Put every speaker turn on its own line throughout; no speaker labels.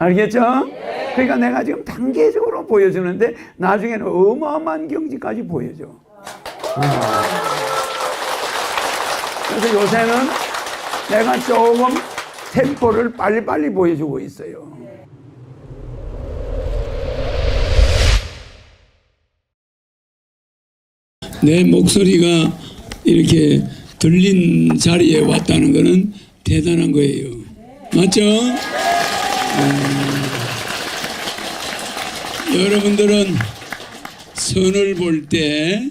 알겠죠? 그러니까 내가 지금 단계적으로 보여주는데 나중에는 어마어마한 경지까지 보여줘. 음. 그래서 요새는 내가 조금 템포를 빨리빨리 보여주고 있어요.
내 목소리가 이렇게 들린 자리에 왔다는 것은 대단한 거예요. 맞죠? 어, 여러분들은 선을 볼 때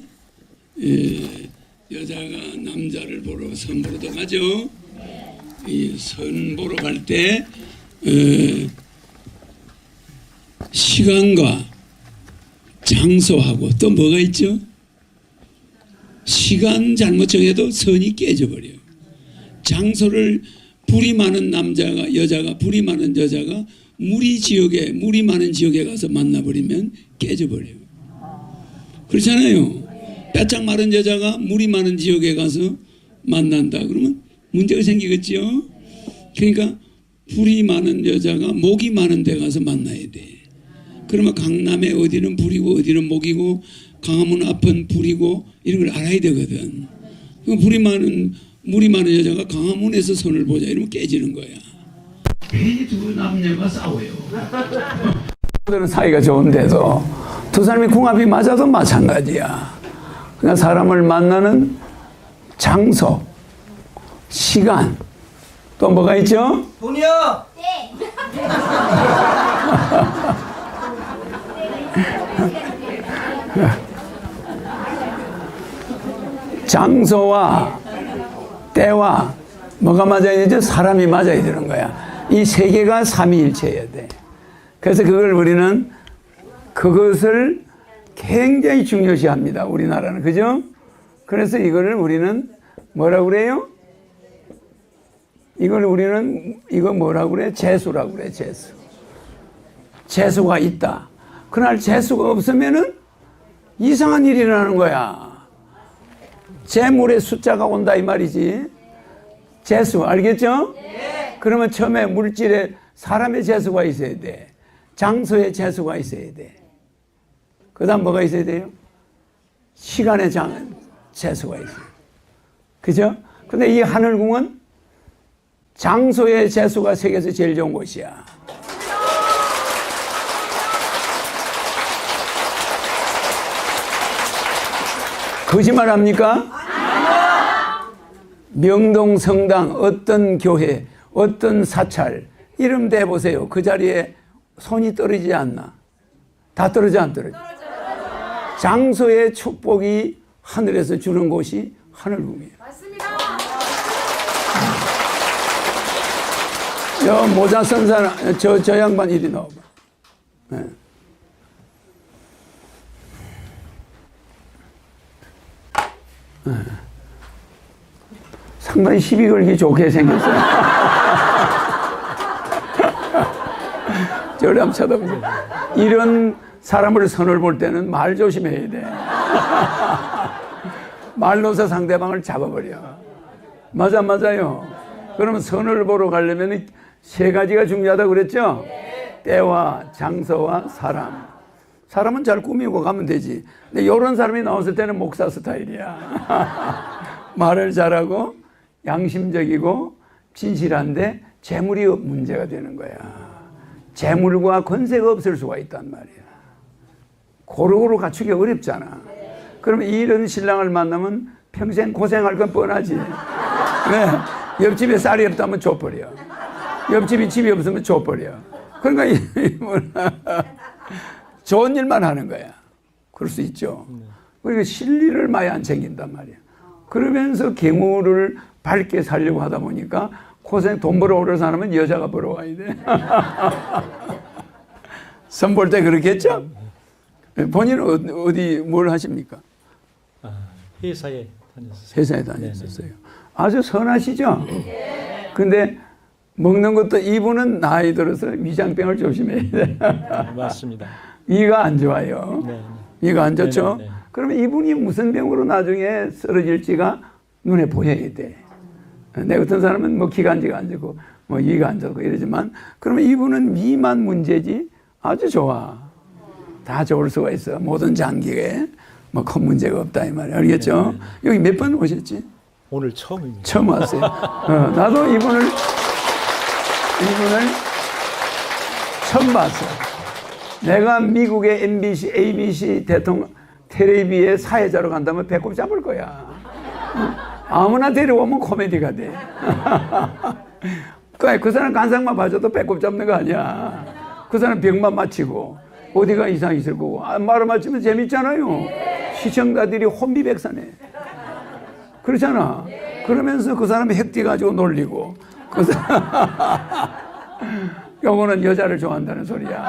여자가 남자를 보러 선 보러도 가죠. 이선 보러 갈 때 시간과 장소하고 또 뭐가 있죠? 시간 잘못 정해도 선이 깨져버려요. 장소를 불이 많은 남자가 여자가 불이 많은 여자가 물이 지역에 물이 많은 지역에 가서 만나버리면 깨져버려요. 그렇잖아요. 빼짝 마른 여자가 물이 많은 지역에 가서 만난다 그러면 문제가 생기겠죠. 그러니까 불이 많은 여자가 목이 많은 데 가서 만나야 돼. 그러면 강남에 어디는 불이고 어디는 목이고 강화문 앞은 불이고 이런 걸 알아야 되거든. 그 불이 많은 물이 많은 여자가 강화문에서 손을 보자 이러면 깨지는 거야. 괜히 두 남녀가 싸워요.
들은 사이가 좋은데도 두 사람이 궁합이 맞아도 마찬가지야. 그러니까 사람을 만나는 장소, 시간, 또 뭐가 있죠?
돈이요.
장소와 때와 뭐가 맞아야 되죠? 사람이 맞아야 되는 거야. 이 세 개가 삼위일체여야 돼. 그래서 그걸 우리는 그것을 굉장히 중요시합니다. 우리나라는 그죠? 그래서 이거를 우리는 뭐라고 그래요? 이걸 우리는 이거 뭐라고 그래? 재수라고 그래. 재수. 재수가 있다. 그날 재수가 없으면은 이상한 일이 일어나는 거야. 재물의 숫자가 온다 이 말이지. 재수 알겠죠? 그러면 처음에 물질에 사람의 재수가 있어야 돼. 장소의 재수가 있어야 돼. 그다음 뭐가 있어야 돼요? 시간의 장 재수가 있어요. 그죠? 근데 이 하늘궁은 장소의 재수가 세계에서 제일 좋은 곳이야. 거짓말 합니까? 명동 성당 어떤 교회 어떤 사찰 이름 대보세요. 그 자리에 손이 떨어지지 않나? 다 떨어져 안 떨어져? 장소의 축복이 하늘에서 주는 곳이 하늘궁이에요. 저 모자 쓴 사람, 저, 저 양반 이리 나와봐. 네. 네. 상당히 시비 걸기 좋게 생겼어요. 저를 쳐다보세요. 이런 사람을 선을 볼 때는 말 조심해야 돼. 말로서 상대방을 잡아버려. 맞아, 맞아요. 그러면 선을 보러 가려면 세 가지가 중요하다고 그랬죠? 때와 장소와 사람. 사람은 잘 꾸미고 가면 되지. 근데 이런 사람이 나왔을 때는 목사 스타일이야. 말을 잘하고 양심적이고 진실한데 재물이 문제가 되는 거야. 재물과 권세가 없을 수가 있단 말이야. 고루고루 갖추기 어렵잖아. 그러면 이런 신랑을 만나면 평생 고생할 건 뻔하지. 왜? 옆집에 쌀이 없다면 줘버려. 옆집에 집이 없으면 줘버려. 그러니까 이 뭐라 좋은 일만 하는 거야. 그럴 수 있죠. 그러니까 실리를 많이 안 챙긴단 말이야. 그러면서 계물을 밝게 살려고 하다 보니까 고생 돈 벌어오는 사람은 여자가 벌어와야 돼. 선볼 때 그렇겠죠? 본인은 어디, 어디 뭘 하십니까?
아, 회사에 다녔었어요.
회사에 다녔었어요. 아주 선하시죠? 근데 먹는 것도 이분은 나이 들어서 위장병을 조심해야 돼.
네, 맞습니다.
위가 안 좋아요.
네,
위가 안 좋죠?
네, 네, 네.
그러면 이분이 무슨 병으로 나중에 쓰러질지가 눈에 보여야 돼. 내 같은 사람은 뭐 기관지가 안 좋고 뭐 이해가 안 되고 이러지만 그러면 이분은 미만 문제지 아주 좋아. 다 좋을 수가 있어. 모든 장기에 뭐 큰 문제가 없다 이 말이야. 알겠죠? 여기 몇 번 오셨지?
오늘 처음입니다.
처음 왔어요. 어, 나도 이분을 이분을 처음 봤어. 내가 미국의 MBC, ABC 대통령 텔레비에 사회자로 간다면 배꼽 잡을 거야. 어? 아무나 데려오면 코미디가 돼. 그, 그 사람 간상만 봐줘도 배꼽 잡는 거 아니야. 그 사람 병만 맞히고 어디가 이상 있을 거고 아, 말을 맞추면 재밌잖아요. 시청자들이 혼비백산해. 그렇잖아. 그러면서 그 사람이 핵띠 가지고 놀리고 그 사람 요거는 여자를 좋아한다는 소리야.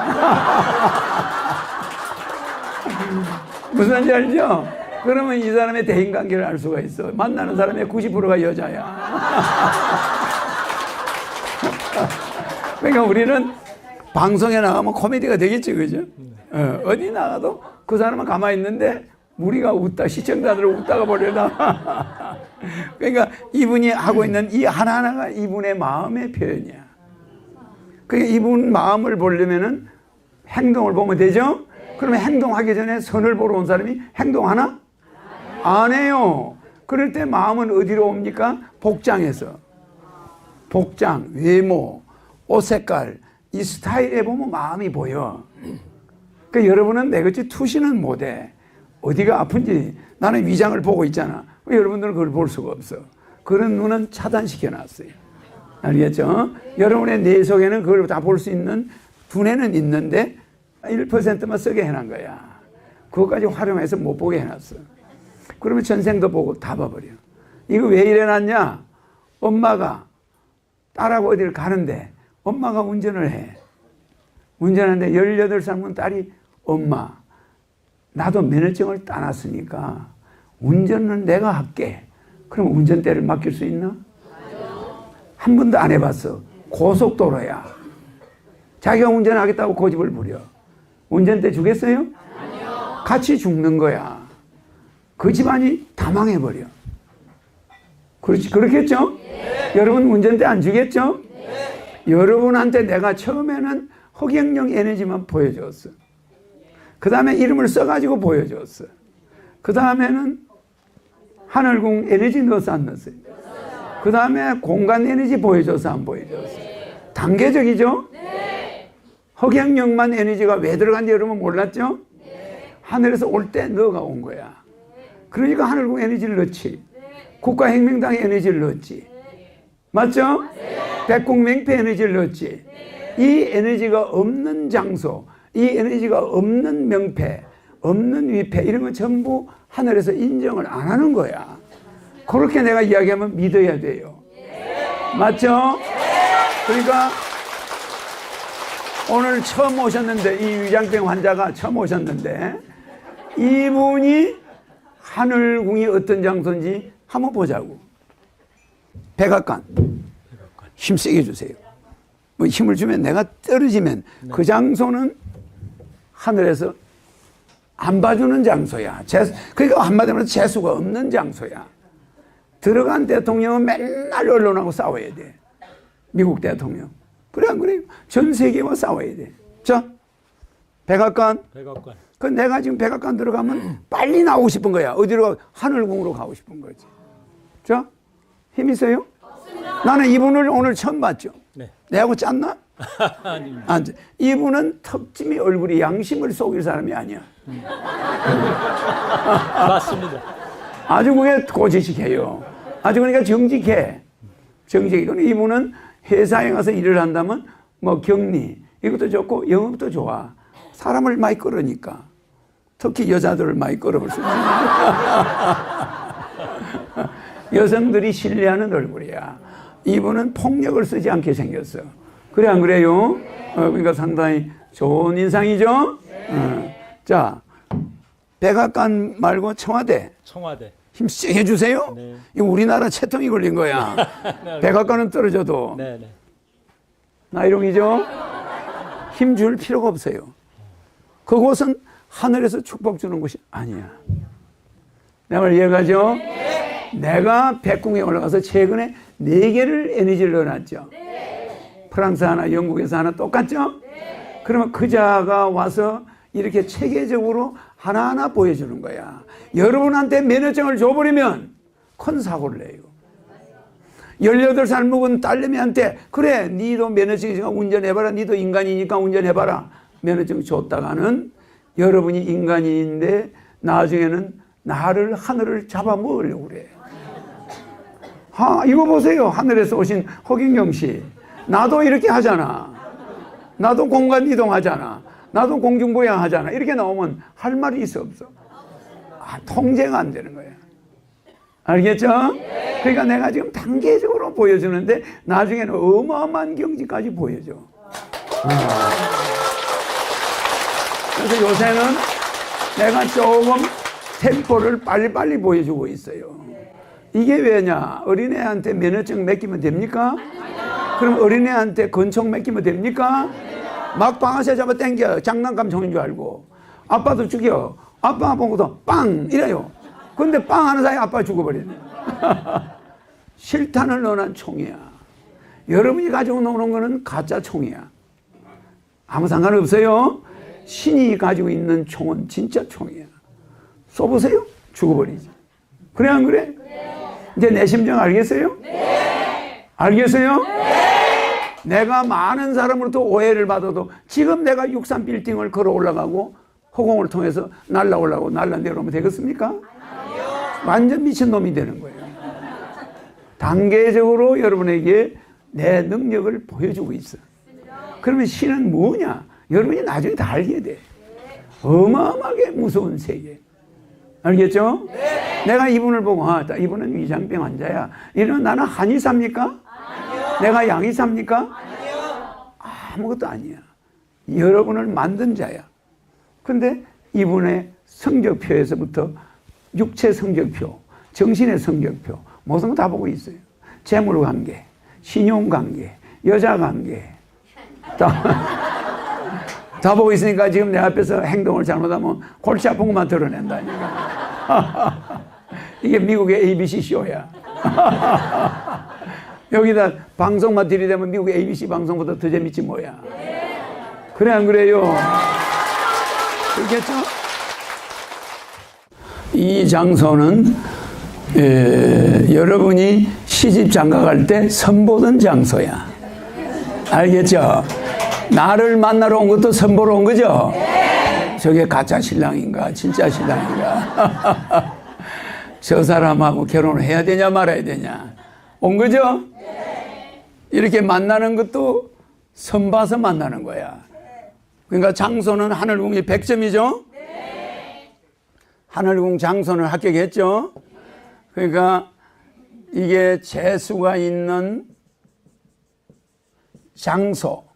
무슨 말인지 알죠? 그러면 이 사람의 대인 관계를 알 수가 있어. 만나는 사람의 90%가 여자야. 그러니까 우리는 방송에 나가면 코미디가 되겠지, 그죠? 어, 어디 나가도 그 사람은 가만히 있는데 우리가 웃다, 시청자들을 웃다가 버려다. 그러니까 이분이 하고 있는 이 하나하나가 이분의 마음의 표현이야. 그러니까 이분 마음을 보려면은 행동을 보면 되죠? 그러면 행동하기 전에 선을 보러 온 사람이 행동하나? 안 해요. 그럴 때 마음은 어디로 옵니까? 복장에서. 복장, 외모, 옷 색깔, 이 스타일에 보면 마음이 보여. 그 여러분은 내같이 투시는 못해. 어디가 아픈지 나는 위장을 보고 있잖아. 여러분들은 그걸 볼 수가 없어. 그런 눈은 차단시켜 놨어요. 알겠죠? 여러분의 뇌 속에는 그걸 다 볼 수 있는 두뇌는 있는데 1%만 쓰게 해놓은 거야. 그것까지 활용해서 못 보게 해놨어. 그러면 전생도 보고 다 봐버려. 이거 왜 이래놨냐? 엄마가 딸하고 어디를 가는데 엄마가 운전을 해. 운전하는데 18살 딸이 엄마, 나도 면허증을 따놨으니까 운전은 내가 할게. 그럼 운전대를 맡길 수 있나? 한 번도 안 해봤어. 고속도로야. 자기가 운전하겠다고 고집을 부려. 운전대 주겠어요? 같이 죽는 거야. 그 집안이 다 망해버려. 그렇지, 그렇겠죠? 여러분 운전대 안 주겠죠? 여러분한테 내가 처음에는 허경영 에너지만 보여줬어. 그 다음에 이름을 써가지고 보여줬어. 그 다음에는 하늘궁 에너지 넣어서 안 넣었어요. 그 다음에 공간 에너지 보여줘서 안 보여줬어. 단계적이죠? 허경영만 에너지가 왜 들어간지 여러분 몰랐죠? 하늘에서 올 때 너가 온 거야. 그러니까 하늘궁 에너지를 넣지. 국가혁명당 에너지를 넣었지. 맞죠? 백국맹패 에너지를 넣었지. 이 에너지가 없는 장소, 이 에너지가 없는 명패, 없는 위패, 이런 건 전부 하늘에서 인정을 안 하는 거야. 그렇게 내가 이야기하면 믿어야 돼요. 맞죠? 그러니까 오늘 처음 오셨는데, 이 위장병 환자가 처음 오셨는데, 이분이 하늘궁이 어떤 장소인지 한번 보자고. 백악관. 힘세게 주세요. 뭐 힘을 주면 내가 떨어지면 그 장소는 하늘에서 안 봐주는 장소야. 재수, 그러니까 한마디로 재수가 없는 장소야. 들어간 대통령은 맨날 언론하고 싸워야 돼. 미국 대통령. 그래, 안 그래요? 전 세계와 싸워야 돼. 자, 백악관.
백악관.
그 내가 지금 백악관 들어가면 빨리 나오고 싶은 거야. 어디로 가? 하늘궁으로 가고 싶은 거지. 자, 힘 있어요? 나는 이분을 오늘 처음 봤죠.
네.
내하고 짰나?
아닙니다.
안 짰. 이분은 턱짐이 얼굴이 양심을 속일 사람이 아니야.
맞습니다.
아주 그게 고지식해요. 아주 그러니까 정직해. 정직해. 그러니까 이분은 회사에 가서 일을 한다면 뭐 격리 이것도 좋고 영업도 좋아. 사람을 많이 끌으니까. 특히 여자들을 많이 끌어볼 수 있는. 여성들이 신뢰하는 얼굴이야. 이분은 폭력을 쓰지 않게 생겼어. 그래 안 그래요? 어, 그러니까 상당히 좋은 인상이죠. 어. 자, 백악관 말고 청와대.
청와대.
힘세게 해주세요.
네.
이거 우리나라 채통이 걸린 거야. 백악관은 떨어져도
네, 네.
나이롱이죠. 힘 줄 필요가 없어요. 그곳은 하늘에서 축복 주는 곳이 아니야. 내말 이해가죠? 내가 백궁에 올라가서 최근에 네 개를 에너지를 넣어놨죠. 프랑스 하나, 영국에서 하나 똑같죠? 그러면 그 자가 와서 이렇게 체계적으로 하나하나 보여주는 거야. 여러분한테 면허증을 줘버리면 큰 사고를 내요. 18살 먹은 딸내미한테 그래 니도 면허증 있으니까 운전해봐라 니도 인간이니까 운전해봐라 면허증 줬다가는 여러분이 인간인데 나중에는 나를 하늘을 잡아먹으려고 그래. 아 이거 보세요. 하늘에서 오신 허경영 씨. 나도 이렇게 하잖아. 나도 공간 이동하잖아. 나도 공중부양 하잖아. 이렇게 나오면 할 말이 있어 없어? 아, 통제가 안 되는 거야. 알겠죠? 그러니까 내가 지금 단계적으로 보여주는데 나중에는 어마어마한 경지까지 보여줘. 그래서 요새는 내가 조금 템포를 빨리빨리 보여주고 있어요. 이게 왜냐? 어린애한테 면허증 맡기면 됩니까? 그럼 어린애한테 권총 맡기면 됩니까? 막 방아쇠 잡아 당겨. 장난감 총인 줄 알고. 아빠도 죽여. 아빠 보고도 빵! 이래요. 근데 빵 하는 사이에 아빠 죽어버리네. 실탄을 넣어놓은 총이야. 여러분이 가지고 노는 거는 가짜 총이야. 아무 상관없어요. 신이 가지고 있는 총은 진짜 총이야. 쏘보세요. 죽어버리지. 그래, 안 그래? 이제 내 심정 알겠어요? 알겠어요? 내가 많은 사람으로부터 오해를 받아도 지금 내가 63 빌딩을 걸어 올라가고 허공을 통해서 날라 올라가고 날라 내려오면 되겠습니까? 완전 미친놈이 되는 거예요. 단계적으로 여러분에게 내 능력을 보여주고 있어. 그러면 신은 뭐냐? 여러분이 나중에 다 알게 돼. 어마어마하게 무서운 세계. 알겠죠? 내가 이분을 보고, 아, 이분은 위장병 환자야. 이러면 나는 한의사입니까? 내가 양의사입니까? 아무것도 아니야. 여러분을 만든 자야. 근데 이분의 성적표에서부터 육체 성적표, 정신의 성적표, 모든 거 다 보고 있어요. 재물 관계, 신용 관계, 여자 관계. 다, 다 보고 있으니까 지금 내 앞에서 행동을 잘못하면 골치 아픈 것만 드러낸다니까. 이게 미국의 ABC 쇼야. 여기다 방송만 들이대면 미국 ABC 방송보다 더 재밌지 뭐야. 그래 안 그래요? 그렇겠죠? 이 장소는 에, 여러분이 시집 장가 갈 때 선보던 장소야. 알겠죠? 나를 만나러 온 것도 선보러 온 거죠? 저게 가짜 신랑인가, 진짜 신랑인가? 저 사람하고 결혼을 해야 되냐 말아야 되냐? 온 거죠? 이렇게 만나는 것도 선 봐서 만나는 거야. 그러니까 장소는 하늘궁이 100점이죠? 하늘궁 장소는 합격했죠? 그러니까 이게 재수가 있는 장소.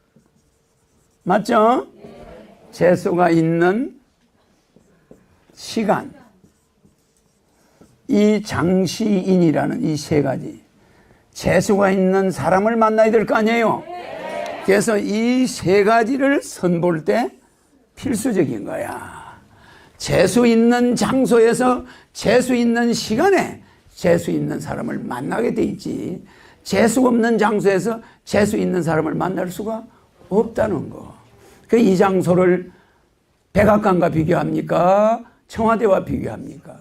맞죠? 재수가 있는 시간. 이 장시인이라는 이 세 가지. 재수가 있는 사람을 만나야 될 거 아니에요? 그래서 이 세 가지를 선볼 때 필수적인 거야. 재수 있는 장소에서 재수 있는 시간에 재수 있는 사람을 만나게 돼 있지. 재수 없는 장소에서 재수 있는 사람을 만날 수가 없다는 거. 그 이 장소를 백악관과 비교합니까? 청와대와 비교합니까?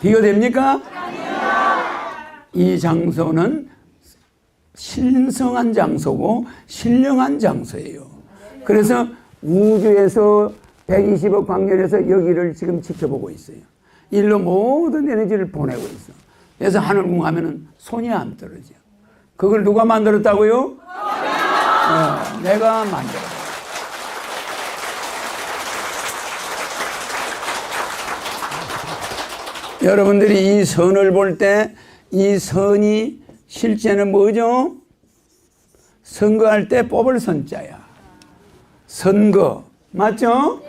비교됩니까? 이 장소는 신성한 장소고 신령한 장소예요. 그래서 우주에서 120억 광년에서 여기를 지금 지켜보고 있어요. 일로 모든 에너지를 보내고 있어. 그래서 하늘궁 하면은 손이 안 떨어져. 그걸 누가 만들었다고요? 어, 내가 만들었어. 여러분들이 이 선을 볼 때 이 선이 실제는 뭐죠? 선거할 때 뽑을 선자야. 선거. 맞죠?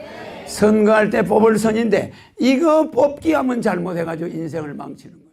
선거할 때 뽑을 선인데 이거 뽑기 하면 잘못해가지고 인생을 망치는 거야.